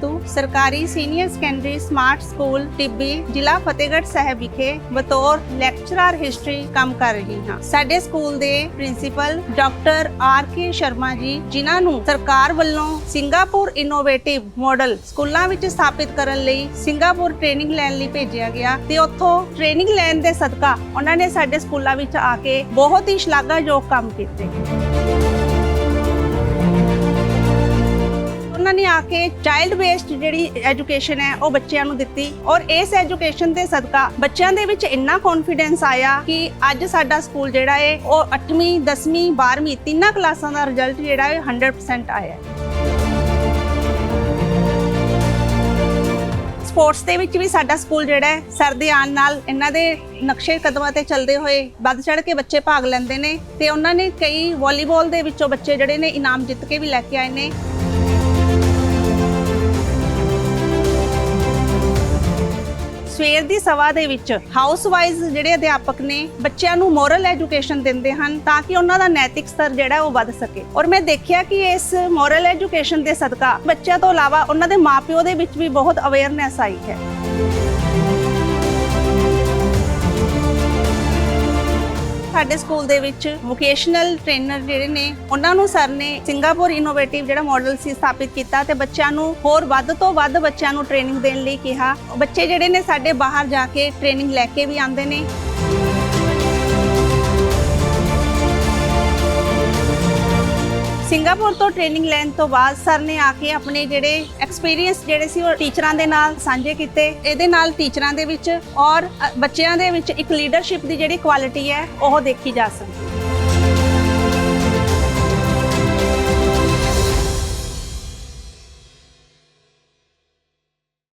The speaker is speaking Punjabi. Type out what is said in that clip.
ਸਰਕਾਰੀ senior secondary smart school Tibbi ਜ਼ਿਲ੍ਹਾ ਫਤਿਹਗੜ੍ਹ ਸਾਹਿਬ ਵਿਖੇ ਬਤੌਰ ਲੈਕਚਰਰ ਹਿਸਟਰੀ ਕੰਮ ਕਰ ਰਹੀ ਹਾਂ। ਸਾਡੇ ਸਕੂਲ ਦੇ principal doctor R K Sharma ji, ਜਿਨ੍ਹਾਂ ਨੂੰ ਸਰਕਾਰ ਵੱਲੋਂ ਸਿੰਗਾਪੁਰ ਇਨੋਵੇਟਿਵ ਮਾਡਲ ਸਕੂਲਾਂ ਵਿੱਚ ਸਥਾਪਿਤ ਕਰਨ ਲਈ ਸਿੰਗਾਪੁਰ ਟ੍ਰੇਨਿੰਗ ਲੈਣ ਲਈ ਭੇਜਿਆ ਗਿਆ ਤੇ ਉੱਥੋਂ ਟ੍ਰੇਨਿੰਗ ਲੈਣ ਦੇ ਸਦਕਾ ਉਹਨਾਂ ਨੇ ਸਾਡੇ ਸਕੂਲਾਂ ਵਿੱਚ ਆ ਕੇ ਬਹੁਤ ਹੀ ਸ਼ਲਾਘਾਯੋਗ ਕੰਮ ਕੀਤੇ। ਉਹਨਾਂ ਨੇ ਆ ਕੇ ਚਾਈਲਡ ਬੇਸਡ ਜਿਹੜੀ ਐਜੂਕੇਸ਼ਨ ਹੈ ਉਹ ਬੱਚਿਆਂ ਨੂੰ ਦਿੱਤੀ ਔਰ ਇਸ ਐਜੂਕੇਸ਼ਨ ਦੇ ਸਦਕਾ ਬੱਚਿਆਂ ਦੇ ਵਿੱਚ ਇੰਨਾ ਕੌਨਫੀਡੈਂਸ ਆਇਆ ਕਿ ਅੱਜ ਸਾਡਾ ਸਕੂਲ ਜਿਹੜਾ ਹੈ ਉਹ 8ਵੀਂ 10ਵੀਂ 12ਵੀਂ ਤਿੰਨਾਂ ਕਲਾਸਾਂ ਦਾ ਰਿਜ਼ਲਟ ਜਿਹੜਾ ਹੈ 100% ਆਇਆ ਹੈ। ਸਪੋਰਟਸ ਦੇ ਵਿੱਚ ਵੀ ਸਾਡਾ ਸਕੂਲ ਜਿਹੜਾ ਹੈ, ਸਰ ਦੇ ਆਉਣ ਨਾਲ ਇਹਨਾਂ ਦੇ ਨਕਸ਼ੇ ਕਦਮਾਂ ਤੇ ਚੱਲਦੇ ਹੋਏ ਵੱਧ ਚੜ ਕੇ ਬੱਚੇ ਭਾਗ ਲੈਂਦੇ ਨੇ ਤੇ ਉਹਨਾਂ ਨੇ ਕਈ ਵਾਲੀਬਾਲ ਦੇ ਵਿੱਚੋਂ ਬੱਚੇ ਜਿਹੜੇ ਨੇ ਇਨਾਮ ਜਿੱਤ ਕੇ ਵੀ ਲੈ ਕੇ ਆਏ ਨੇ। ਸਵੇਰ ਦੀ ਸਭਾ ਦੇ ਵਿੱਚ ਹਾਊਸ ਵਾਈਜ਼ ਜਿਹੜੇ ਅਧਿਆਪਕ ਨੇ ਬੱਚਿਆਂ ਨੂੰ ਮੋਰਲ ਐਜੂਕੇਸ਼ਨ ਦਿੰਦੇ ਹਨ ਤਾਂ ਕਿ ਉਹਨਾਂ ਦਾ ਨੈਤਿਕ ਸਤਰ ਜਿਹੜਾ ਉਹ ਵੱਧ ਸਕੇ। ਔਰ ਮੈਂ ਦੇਖਿਆ ਕਿ ਇਸ ਮੋਰਲ ਐਜੂਕੇਸ਼ਨ ਦੇ ਸਦਕਾ ਬੱਚਿਆਂ ਤੋਂ ਇਲਾਵਾ ਉਹਨਾਂ ਦੇ ਮਾਪਿਓ ਦੇ ਵਿੱਚ ਵੀ ਬਹੁਤ ਅਵੇਅਰਨੈਸ ਆਈ ਹੈ। ਸਾਡੇ ਸਕੂਲ ਦੇ ਵਿੱਚ ਵੋਕੇਸ਼ਨਲ ਟ੍ਰੇਨਰ ਜਿਹੜੇ ਨੇ, ਉਹਨਾਂ ਨੂੰ ਸਰ ਨੇ ਸਿੰਗਾਪੁਰ ਇਨੋਵੇਟਿਵ ਜਿਹੜਾ ਮਾਡਲ ਸੀ ਸਥਾਪਿਤ ਕੀਤਾ ਤੇ ਬੱਚਿਆਂ ਨੂੰ ਹੋਰ ਵੱਧ ਤੋਂ ਵੱਧ ਬੱਚਿਆਂ ਨੂੰ ਟ੍ਰੇਨਿੰਗ ਦੇਣ ਲਈ ਕਿਹਾ। ਬੱਚੇ ਜਿਹੜੇ ਨੇ ਸਾਡੇ ਬਾਹਰ ਜਾ ਕੇ ਟ੍ਰੇਨਿੰਗ ਲੈ ਕੇ ਵੀ ਆਉਂਦੇ ਨੇ। ਸਿੰਗਾਪੁਰ ਤੋਂ ਟ੍ਰੇਨਿੰਗ ਲੈਣ ਤੋਂ ਬਾਅਦ ਸਰ ਨੇ ਆ ਕੇ ਆਪਣੇ ਜਿਹੜੇ ਐਕਸਪੀਰੀਅੰਸ ਜਿਹੜੇ ਸੀ ਉਹ ਟੀਚਰਾਂ ਦੇ ਨਾਲ ਸਾਂਝੇ ਕੀਤੇ। ਇਹਦੇ ਨਾਲ ਟੀਚਰਾਂ ਦੇ ਵਿੱਚ ਔਰ ਬੱਚਿਆਂ ਦੇ ਵਿੱਚ ਇੱਕ ਲੀਡਰਸ਼ਿਪ ਦੀ ਜਿਹੜੀ ਕੁਆਲਿਟੀ ਹੈ, ਉਹ ਦੇਖੀ ਜਾ ਸਕਦੀ। ਹੈ